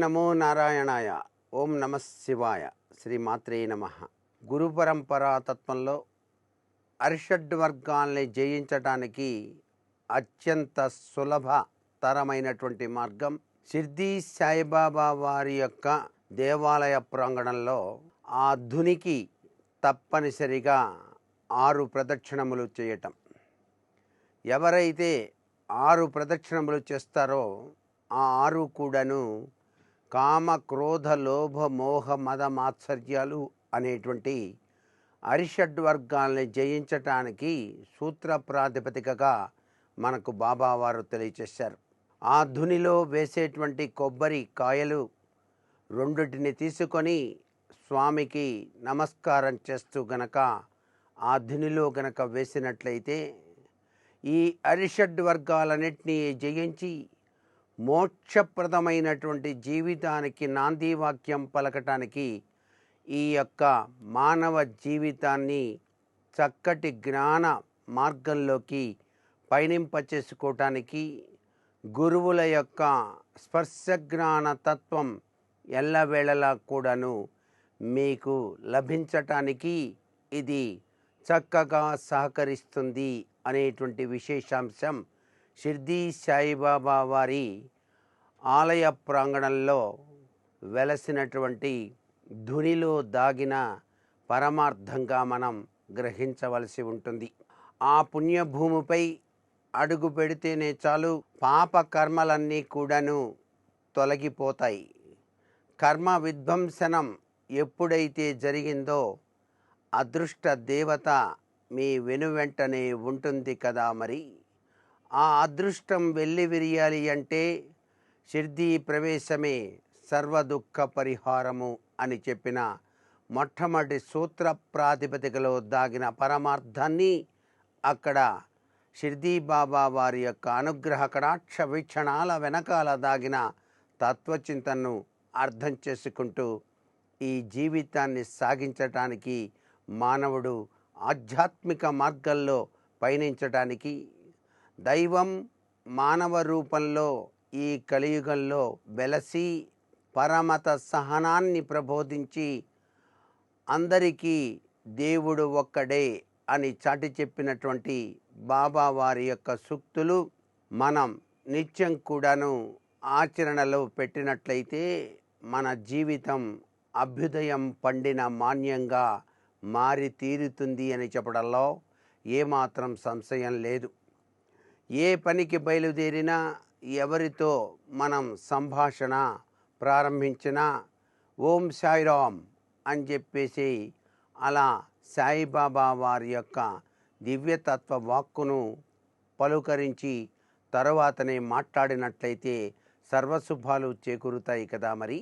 నమో నారాయణాయ. ఓం నమ శివాయ. శ్రీ మాత్రే నమ. గురు పరంపరా తత్వంలో అరిషడ్ వర్గాల్ని జయించటానికి అత్యంత సులభతరమైనటువంటి మార్గం షిర్దీ సాయిబాబా వారి యొక్క దేవాలయ ప్రాంగణంలో ఆ ధునికి తప్పనిసరిగా ఆరు ప్రదక్షిణములు చేయటం. ఎవరైతే ఆరు ప్రదక్షిణములు చేస్తారో ఆ ఆరు కూడాను కామ క్రోధ లోభ మోహ మద మాత్సర్యాలు అనేటువంటి అరిషడ్ వర్గాల్ని జయించటానికి సూత్ర ప్రాతిపదికగా మనకు బాబావారు తెలియచేశారు ఆ ధునిలో వేసేటువంటి కొబ్బరి కాయలు రెండిటిని తీసుకొని స్వామికి నమస్కారం చేస్తూ గనక ఆ ధునిలో గనక వేసినట్లయితే ఈ అరిషడ్ వర్గాలన్నింటినీ జయించి మోక్షప్రదమైనటువంటి జీవితానికి నాంది వాక్యం పలకటానికి ఈ యొక్క మానవ జీవితాన్ని చక్కటి జ్ఞాన మార్గంలోకి పయనింపచేసుకోవటానికి గురువుల యొక్క స్పర్శ జ్ఞాన తత్వం ఎల్లవేళలా కూడాను మీకు లభించటానికి ఇది చక్కగా సహకరిస్తుంది అనేటువంటి విశేషాంశం షిర్దీ సాయిబాబా వారి ఆలయ ప్రాంగణంలో వెలసినటువంటి ధునిలో దాగిన పరమార్థంగా మనం గ్రహించవలసి ఉంటుంది. ఆ పుణ్యభూమిపై అడుగు పెడితేనే చాలు పాప కర్మలన్నీ కూడాను తొలగిపోతాయి. కర్మ విధ్వంసనం ఎప్పుడైతే జరిగిందో అదృష్ట దేవత మీ వెనువెంటనే ఉంటుంది కదా మరి? ఆ అదృష్టం వెళ్ళి విరియాలి అంటే షిర్దీ ప్రవేశమే సర్వదుఃఖ పరిహారము అని చెప్పిన మొట్టమొదటి సూత్ర ప్రాతిపదికలో దాగిన పరమార్థాన్ని అక్కడ షిర్దీ బాబా వారి యొక్క అనుగ్రహ కడాక్ష వీక్షణాల వెనకాల దాగిన తత్వచింతను అర్థం చేసుకుంటూ ఈ జీవితాన్ని సాగించటానికి మానవుడు ఆధ్యాత్మిక మార్గంలో పయనించటానికి దైవం మానవ రూపంలో ఈ కలియుగంలో వెలసి పరమత సహనాన్ని ప్రబోధించి అందరికీ దేవుడు ఒక్కడే అని చాటి చెప్పినటువంటి బాబా వారి యొక్క సూక్తులు మనం నిత్యం కూడాను ఆచరణలో పెట్టినట్లయితే మన జీవితం అభ్యుదయం పండిన మాన్యంగా మారి తీరుతుంది అని చెప్పడంలో ఏమాత్రం సంశయం లేదు. ఏ పనికి బయలుదేరినా ఎవరితో మనం సంభాషణ ప్రారంభించినా ఓం సాయిరామ్ అని చెప్పేసి అలా సాయిబాబా వారి యొక్క దివ్యతత్వ వాక్కును పలుకరించి తరువాతనే మాట్లాడినట్లయితే సర్వశుభాలు చేకూరుతాయి కదా మరి?